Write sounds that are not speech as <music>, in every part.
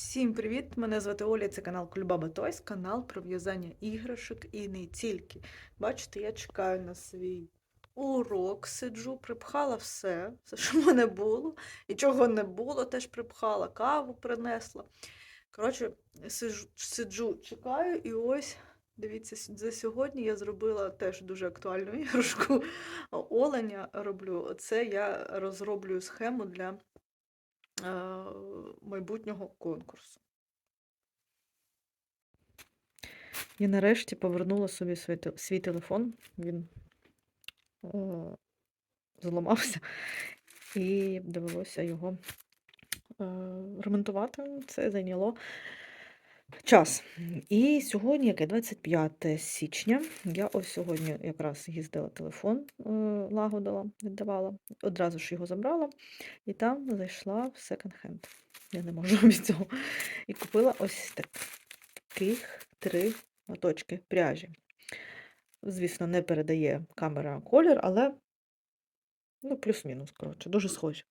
Всім привіт! Мене звати Оля, це канал Кульбаба Тойс, канал про в'язання іграшок і не тільки. Бачите, я чекаю на свій урок, сиджу, припхала все, все, що в мене було, і чого не було, теж припхала, каву принесла. Коротше, сиджу, сиджу, чекаю, і ось. Дивіться, за сьогодні я зробила теж дуже актуальну <laughs> іграшку. Оленя роблю. Це я розроблюю схему для майбутнього конкурсу. Я нарешті повернула собі свій, телефон. Він е, зламався, і довелося його е, ремонтувати. Це зайняло час. І сьогодні, яке 25 січня, я ось сьогодні якраз їздила телефон, е, лагодила, віддавала, одразу ж його забрала, і там зайшла в секонд-хенд. Я не можу <laughs> без цього. І купила ось так, таких три моточки пряжі. Звісно, не передає камера колір, але ну, плюс-мінус, коротше, дуже схожі.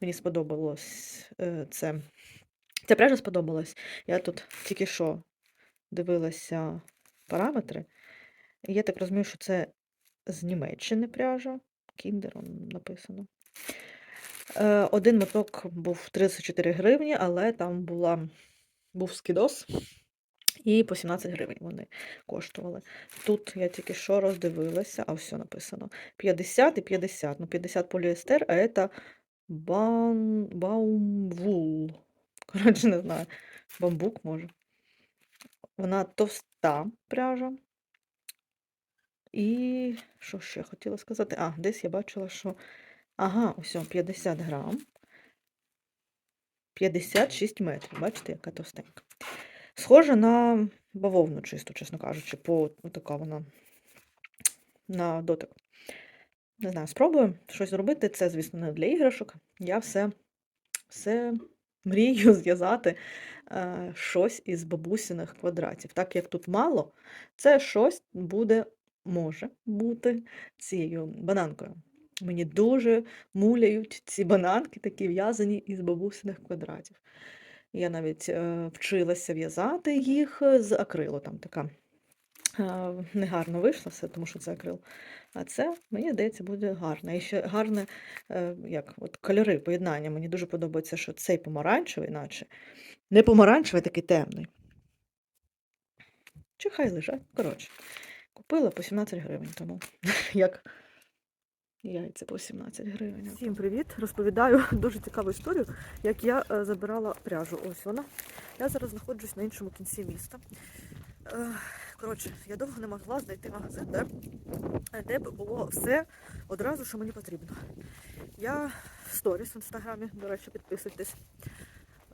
Мені сподобалось е, це. Ця пряжа сподобалась. Я тут тільки що дивилася параметри. Я так розумію, що це з Німеччини пряжа. Кіндер он написано. Е, Один моток був 34 гривні, але там була, був скідос, і по 17 гривень вони коштували. Тут я тільки що роздивилася, а все написано 50 і 50. Ну, 50 поліестер, а це баумвул. Коротше, не знаю. Бамбук може. Вона товста пряжа. І що ще хотіла сказати? А, десь я бачила, що. Ага, ось 50 грам. 56 метрів. Бачите, яка товстенька. Схожа на бавовну чисту, чесно кажучи, по така вона на дотик. Не знаю, спробую щось зробити. Це, звісно, не для іграшок. Я все, все мрію <laughs> зв'язати е, щось із бабусиних квадратів. Так як тут мало, це щось буде, може бути цією бананкою. Мені дуже муляють ці бананки, такі в'язані із бабусиних квадратів. Я навіть е, вчилася в'язати їх з акрилу. Там така негарно вийшло все, тому що це акрил. А це, мені здається, буде гарно. І ще гарне, е, як от кольори, поєднання. Мені дуже подобається, що цей помаранчевий, наче не помаранчевий, такий темний. Чи хай лежать. Коротше, купила по 17 гривень, тому <laughs> як яйця по 17 гривень. Всім привіт! Розповідаю <laughs> дуже цікаву історію, як я е, забирала пряжу. Ось вона. Я зараз знаходжусь на іншому кінці міста. Коротше, я довго не могла знайти магазин, де, де б було все одразу, що мені потрібно. Я в сторіс в інстаграмі, до речі, підписуйтесь.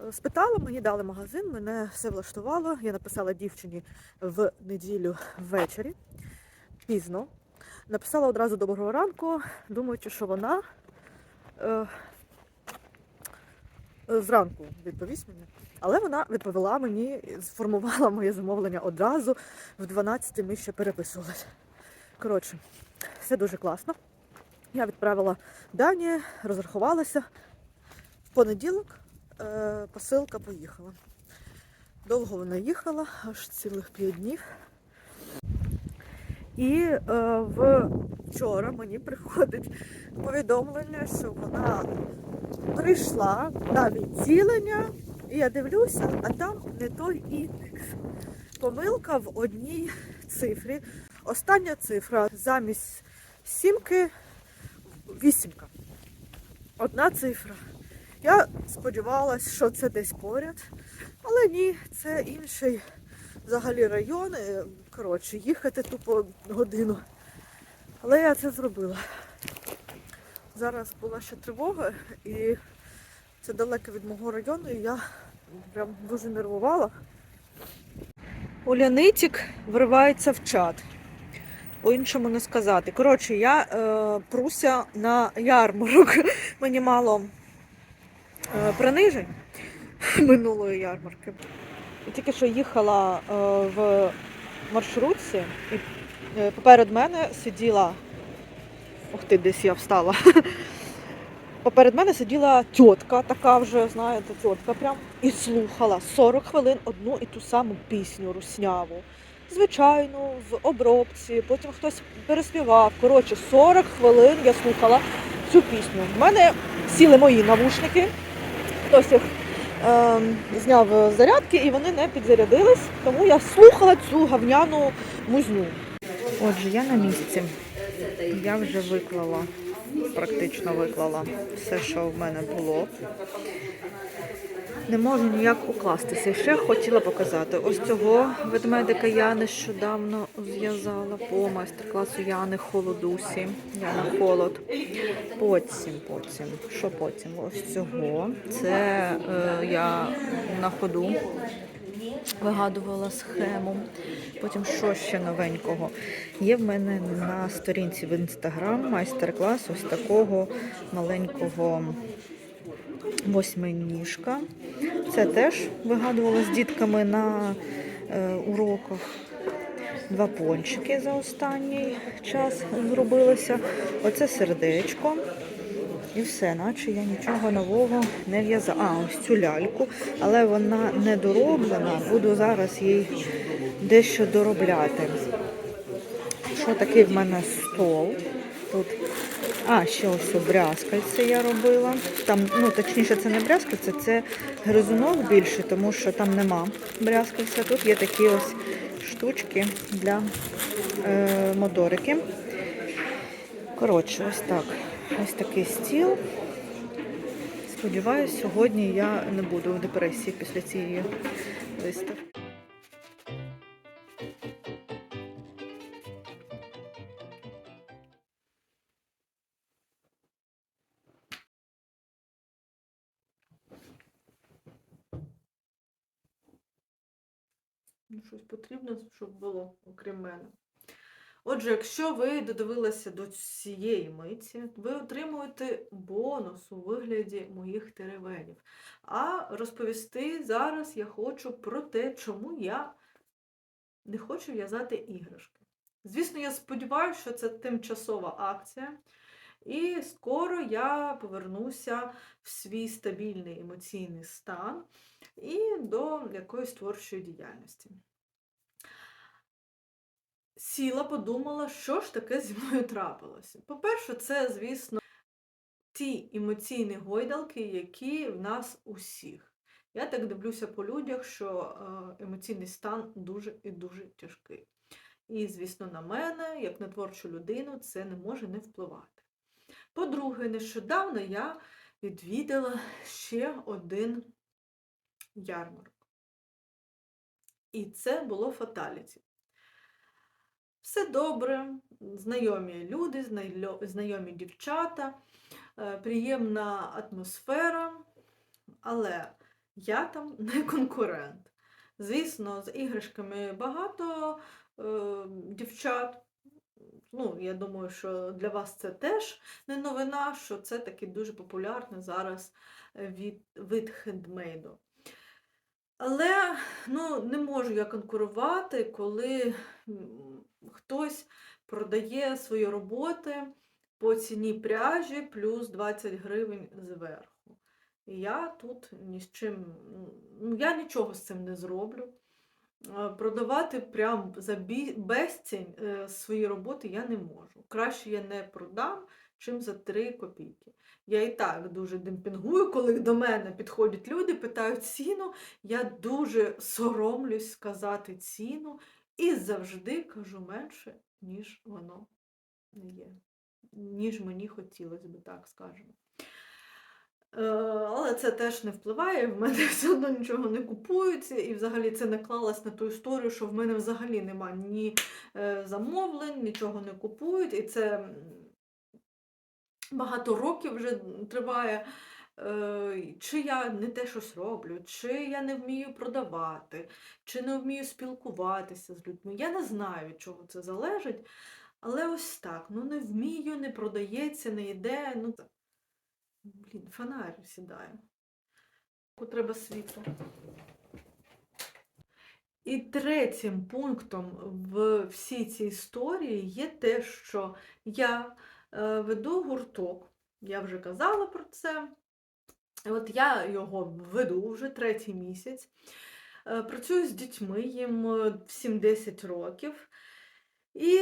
Е, Спитала, мені дали магазин, мене все влаштувало. Я написала дівчині в неділю ввечері, пізно. Написала одразу доброго ранку, думаючи, що вона е, е, зранку відповість мені. Але вона відповіла мені, сформувала моє замовлення одразу. В 12 ми ще переписувалися. Коротше, все дуже класно. Я відправила дані, розрахувалася. В понеділок е, посилка поїхала. Довго вона їхала, аж цілих 5 днів. І е, вчора мені приходить повідомлення, що вона прийшла на відділення, і я дивлюся, а там не той індекс. Помилка в одній цифрі. Остання цифра замість сімки вісімка. Одна цифра. Я сподівалася, що це десь поряд, але ні, це інший взагалі район. е, Коротше, їхати тупо годину. Але я це зробила. Зараз була ще тривога, і це далеко від мого району, і я прям дуже нервувала. Улянитік вривається в чат. По-іншому не сказати. Коротше, я е, пруся на ярмарок. <laughs> Мені мало е, принижень <laughs> минулої ярмарки. І тільки що їхала е, в маршрутці, і е, поперед мене сиділа. Ух ти, десь я встала. <laughs> поперед мене сиділа тітка, така вже, знаєте, тітка прям, і слухала 40 хвилин одну і ту саму пісню русняву. Звичайно, в обробці, потім хтось переспівав. Коротше, 40 хвилин я слухала цю пісню. В мене сіли мої навушники, хтось їх ем, зняв зарядки і вони не підзарядились, тому я слухала цю гавняну музню. Отже, я на місці. Я вже виклала, практично виклала все, що в мене було. Не можу ніяк укластися. Ще хотіла показати. Ось цього ведмедика я нещодавно зв'язала по майстер-класу Яни Холодусі. Яна Холод. Потім, потім, що потім? Ось цього. Це е, я на ходу вигадувала схему. Потім що ще новенького? Є в мене на сторінці в інстаграм майстер-клас ось такого маленького восьминіжка. Це теж вигадувала з дітками на е, уроках. Два пончики за останній час зробилося. Оце сердечко. І все, наче я нічого нового не в'язала. А, ось цю ляльку, але вона не дороблена. Буду зараз їй дещо доробляти. Що такий в мене стол? Тут. А, ще ось брязкальце я робила. Там, ну точніше, це не брязкальце, це гризунок більше, тому що там нема брязкальця. Тут є такі ось штучки для е, моторики. Коротше, ось так. Ось такий стіл. Сподіваюсь, сьогодні я не буду в депресії після цієї виставки. Ну, щось потрібно, щоб було, окрім мене. Отже, якщо ви додивилися до цієї миті, ви отримуєте бонус у вигляді моїх теревенів. А розповісти зараз я хочу про те, чому я не хочу в'язати іграшки. Звісно, я сподіваюся, що це тимчасова акція. І скоро я повернуся в свій стабільний емоційний стан і до якоїсь творчої діяльності. Сіла, подумала, що ж таке зі мною трапилося. По-перше, це, звісно, ті емоційні гойдалки, які в нас усіх. Я так дивлюся по людях, що е, емоційний стан дуже і дуже тяжкий. І, звісно, на мене, як на творчу людину, це не може не впливати. По-друге, нещодавно я відвідала ще один ярмарок. І це було фаталіті. Все добре, знайомі люди, знайомі дівчата, е, приємна атмосфера, але я там <laughs> не конкурент. Звісно, з іграшками багато е, дівчат. Ну, я думаю, що для вас це теж не новина, що це такий дуже популярний зараз від, вид хендмейду. Але ну, не можу я конкурувати, коли хтось продає свої роботи по ціні пряжі плюс 20 гривень зверху. І я тут ні з чим, ну, я нічого з цим не зроблю. Е, Продавати прям за безцінь е, свої роботи я не можу. Краще я не продам, чим за 3 копійки. Я і так дуже демпінгую, коли до мене підходять люди, питають ціну. Я дуже соромлюсь сказати ціну і завжди кажу менше, ніж воно не є. Ніж мені хотілося би, так скажемо. Е, Але це теж не впливає, в мене <laughs> все одно нічого не купується, і взагалі це наклалось на ту історію, що в мене взагалі нема ні е, замовлень, нічого не купують, і це багато років вже триває. Е, Чи я не те щось роблю, чи я не вмію продавати, чи не вмію спілкуватися з людьми. Я не знаю, від чого це залежить. Але ось так, ну не вмію, не продається, не йде. Ну, блін, фонарь сідає. Треба світло. І третім пунктом в всій цій історії є те, що я е, веду гурток Я вже казала про це. От я його веду вже третій місяць. Е, Працюю з дітьми, їм е, 7-10 років. І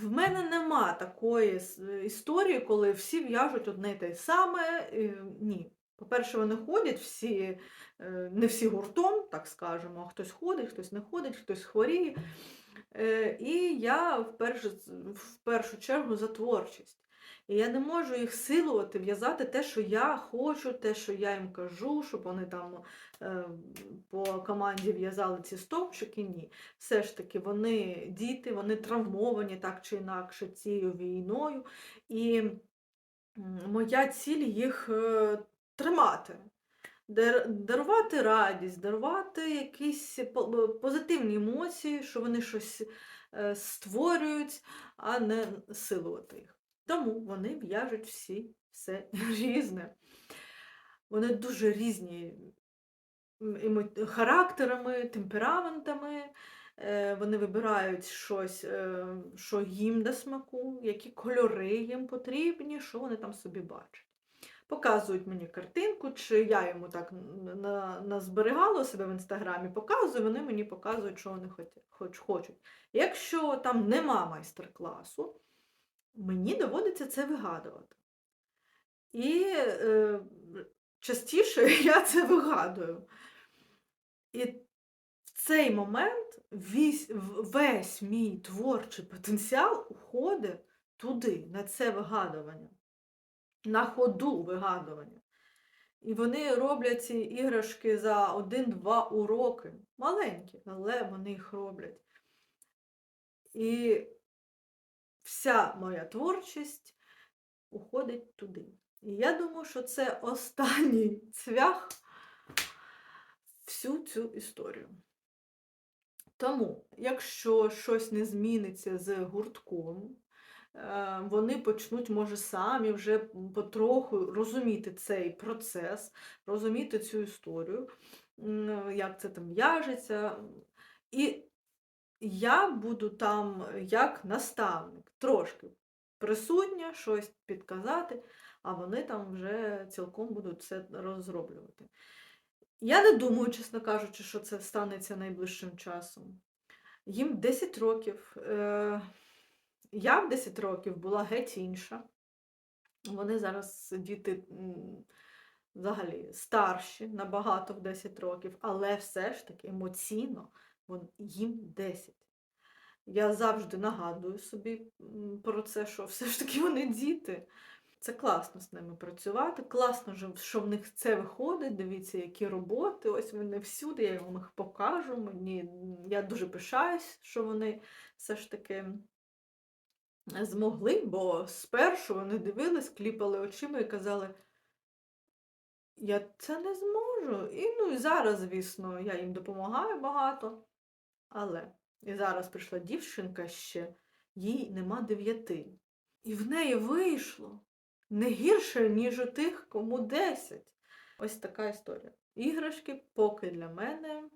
в мене нема такої історії, коли всі в'яжуть одне й те саме. Е, Ні. По-перше, вони ходять всі, е, не всі гуртом, так скажемо, а хтось ходить, хтось не ходить, хтось хворіє. Е, І я в першу, в першу чергу за творчість. І я не можу їх силувати, в'язати те, що я хочу, те, що я їм кажу, щоб вони там е, по команді в'язали ці стовпчики. Ні. Все ж таки, вони діти, вони травмовані так чи інакше цією війною. І моя ціль їх е, тримати. Дарувати радість, дарувати якісь позитивні емоції, що вони щось е, створюють, а не силувати їх. Тому вони в'яжуть всі все <laughs> різне. Вони дуже різні характерами, темпераментами. Е, Вони вибирають щось, е, що їм до смаку, які кольори їм потрібні, що вони там собі бачать. Показують мені картинку, чи я йому так назберігала себе в інстаграмі, показую, вони мені показують, що вони хоч, хочуть. Якщо там нема майстер-класу, мені доводиться це вигадувати. І е, частіше <laughs> я це вигадую. І в цей момент весь, весь мій творчий потенціал уходить туди, на це вигадування, на ходу вигадування. І вони роблять ці іграшки за один-два уроки. Маленькі, але вони їх роблять. І вся моя творчість уходить туди. І я думаю, що це <laughs> останній цвях всю цю історію. Тому, якщо щось не зміниться з гуртком, е, вони почнуть, може, самі вже потроху розуміти цей процес, розуміти цю історію, як це там в'яжеться. І я буду там як наставник, трошки присутня, щось підказати, а вони там вже цілком будуть це розроблювати. Я не думаю, чесно кажучи, що це станеться найближчим часом. Їм 10 років. Е, Я в 10 років була геть інша. Вони зараз діти взагалі старші, набагато в 10 років, але все ж таки емоційно їм 10. Я завжди нагадую собі про це, що все ж таки вони діти. Це класно з ними працювати. Класно, що- в них це виходить. Дивіться, які роботи. Ось вони всюди, я вам їх покажу. Мені, я дуже пишаюсь, що вони все ж таки змогли, бо спершу вони дивились, кліпали очима і казали, я це не зможу. І ну і зараз, звісно, я їм допомагаю багато. Але і зараз прийшла дівчинка ще, їй нема дев'яти. І в неї вийшло не гірше, ніж у тих, кому 10. Ось така історія. Іграшки поки для мене,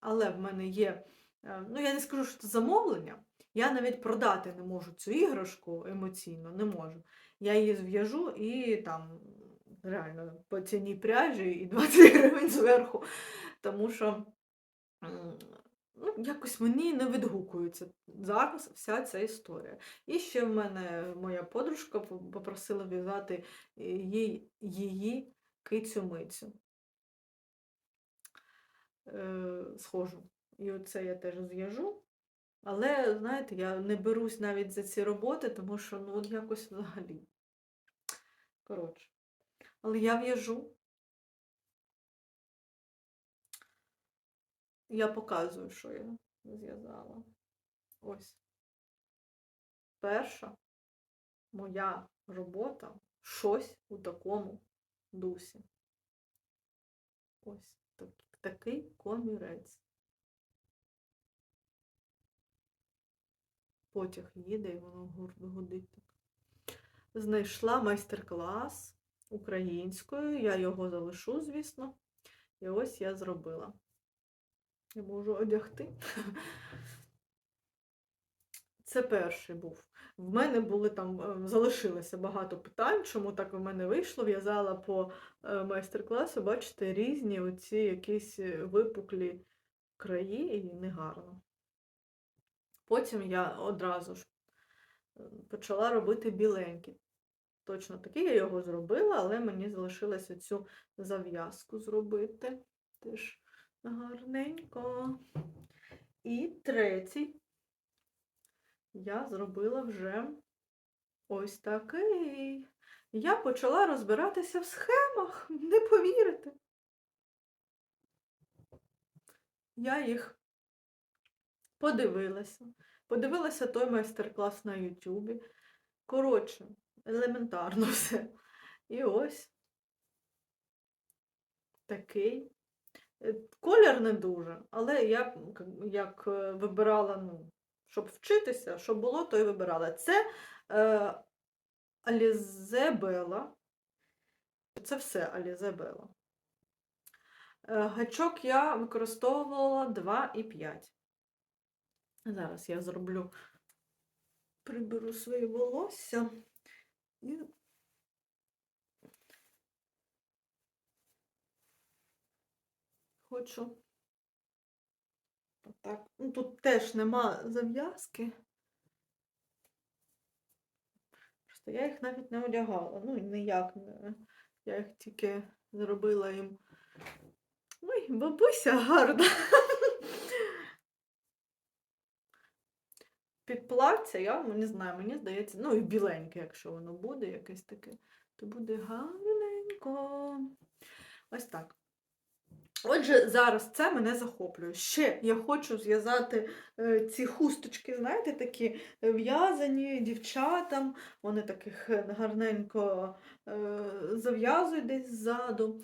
але в мене є, е, ну я не скажу, що це замовлення. Я навіть продати не можу цю іграшку емоційно, не можу. Я її зв'яжу і там реально по ціні пряжі і 20 <laughs> гривень зверху. Тому що ну, якось мені не відгукується зараз вся ця історія. І ще в мене моя подружка попросила в'язати е, їй, її кицю-мицю. Е, схожу. І оце я теж зв'яжу. Але, знаєте, я не берусь навіть за ці роботи, тому що ну от якось взагалі. Коротше. Але я в'яжу. Я показую, що я зв'язала. Ось. Перша моя робота щось у такому дусі. Ось так, такий комірець. Потяг їде і воно гудить так. Знайшла майстер-клас українською. Я його залишу, звісно. І ось я зробила. Я можу одягти. Це перший був. В мене були там, е, залишилося багато питань, чому так в мене вийшло. В'язала по е, майстер-класу, бачите, різні оці якісь е, випуклі краї і негарно. Потім я одразу ж почала робити біленький. Точно такий я його зробила, але мені залишилось оцю зав'язку зробити. Теж гарненько. І третій я зробила вже ось такий. Я почала розбиратися в схемах, <laughs> не повірите. Я їх подивилася. Подивилася той майстер-клас на Ютубі. Коротше, елементарно <laughs> все. І ось такий. Е, Колір не дуже, але я як е, вибирала, ну, щоб вчитися, щоб було, то і вибирала. Це е, Bella. Це все Bella. Е, Гачок я використовувала 2,5. Зараз я зроблю, приберу своє волосся і хочу. Отак. Ну, тут теж нема зав'язки. Просто я їх навіть не одягала. Ну, ніяк не. Я їх тільки зробила їм. Ой, бабуся гарна. <laughs> Під плаття, я не знаю, мені здається, ну і біленьке, якщо воно буде якесь таке, то буде гарненько. Ось так. Отже, зараз це мене захоплює. Ще я хочу зв'язати е, ці хусточки, знаєте, такі в'язані дівчатам, вони таких е, гарненько е, зав'язують десь ззаду.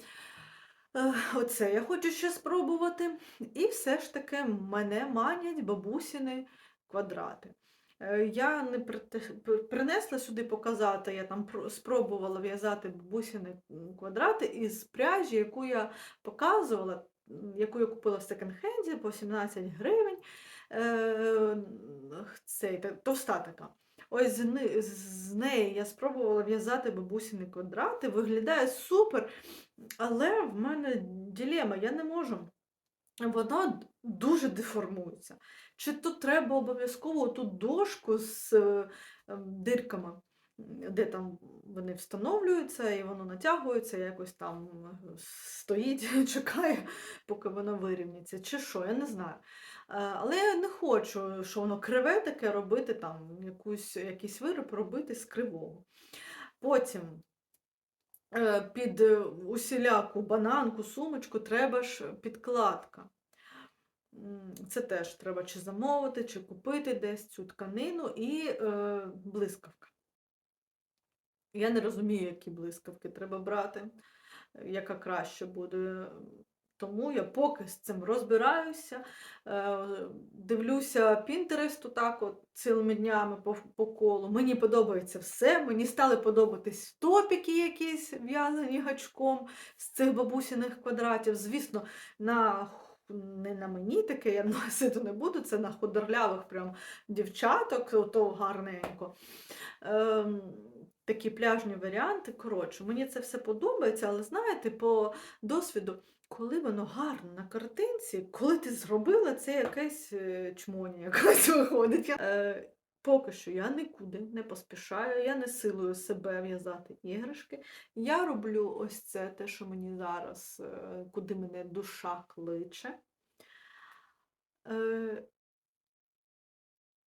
Оце я хочу ще спробувати. І все ж таки мене манять бабусіни квадрати. Е, Я не принесла сюди показати, я там спробувала в'язати бабусіни квадрати із пряжі, яку я показувала, яку я купила в секонд-хенді по 17 гривень. Е, Цей, товста така. Ось з, неї я спробувала в'язати бабусіни квадрати. Виглядає супер, але в мене ділема, я не можу. Воно д- дуже деформується. Чи то треба обов'язково ту дошку з е, ем, дирками, де там вони встановлюються, і воно натягується, якось там е, стоїть, <laughs> чекає, поки воно вирівняться. Чи що, я не знаю. Е, Але я не хочу, що воно криве таке робити, там якусь, якийсь вироб робити з кривого. Потім під е, усіляку бананку, сумочку треба ж підкладка. Це теж треба чи замовити, чи купити десь цю тканину і е, блискавка. Я не розумію, які блискавки треба брати, е, яка краще буде. Тому я поки з цим розбираюся, е, дивлюся Пінтерест так от цілими днями по, по колу. Мені подобається все. Мені стали подобатись топіки якісь в'язані гачком з цих бабусіних квадратів. Звісно, на, не на мені таке я <laughs> носити не буду, це на худорлявих прям дівчаток, ото гарненько. Ем, такі пляжні варіанти. Коротше, мені це все подобається, але знаєте, по досвіду, коли воно гарно на картинці, коли ти зробила, це якесь е, чмоня якась <laughs> виходить. Я- Е, Поки що я нікуди не поспішаю, я не силую себе в'язати іграшки. Я роблю ось це те, що мені зараз, е, куди мене душа кличе. Е,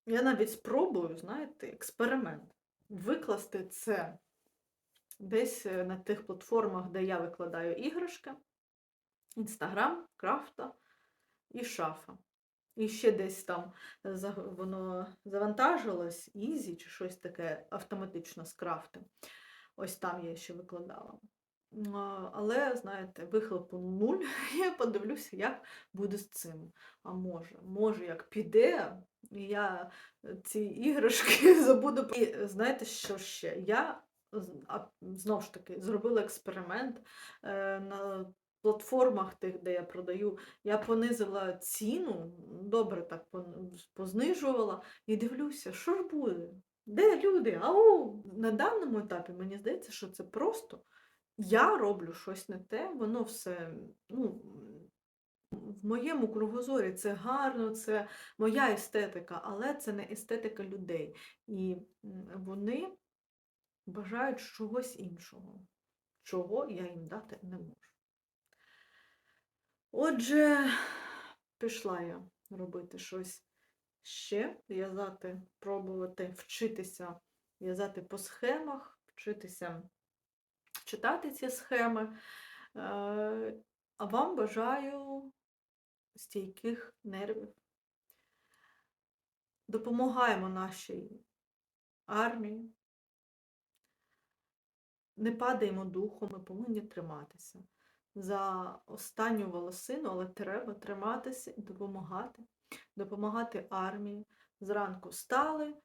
Я навіть спробую, знаєте, експеримент. Викласти це десь е, на тих платформах, де я викладаю іграшки. Інстаграм, крафта і шафа. І ще десь там е, воно завантажилось, Ізі чи щось таке автоматично з крафти. Ось там я ще викладала. Але, знаєте, вихлопу нуль. <laughs> Я подивлюся, як буде з цим. А може, може, як піде, я е, ці іграшки <laughs> забуду. І е, знаєте, що ще? Я знову ж таки зробила експеримент на платформах тих, де я продаю. Я понизила ціну, добре так познижувала, і дивлюся, що ж буде. Де люди? Ау! На даному етапі мені здається, що це просто я роблю щось не те, воно все, ну, в моєму кругозорі це гарно, це моя естетика, але це не естетика людей. І вони бажають чогось іншого, чого я їм дати не можу. Отже, пішла я робити щось ще, в'язати, пробувати вчитися в'язати по схемах, вчитися читати ці схеми. Е, А вам бажаю стійких нервів. Допомагаємо нашій армії. Не падаємо духом, ми повинні триматися. За останню волосину, але треба триматися і допомагати. Допомагати армії. Зранку встали,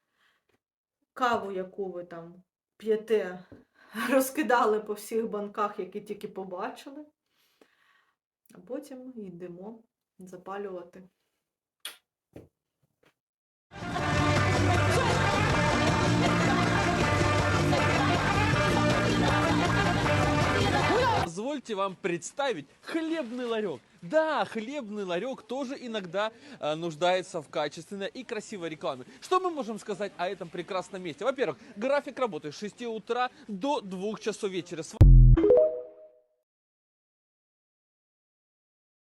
каву, яку ви там п'єте, <laughs> розкидали по всіх банках, які тільки побачили. А потім йдемо запалювати. Позвольте вам представить хлебный ларек. Да, хлебный ларек тоже иногда э, нуждается в качественной и красивой рекламе. Что мы можем сказать о этом прекрасном месте? Во-первых, график работы с 6 утра до 2 часов вечера.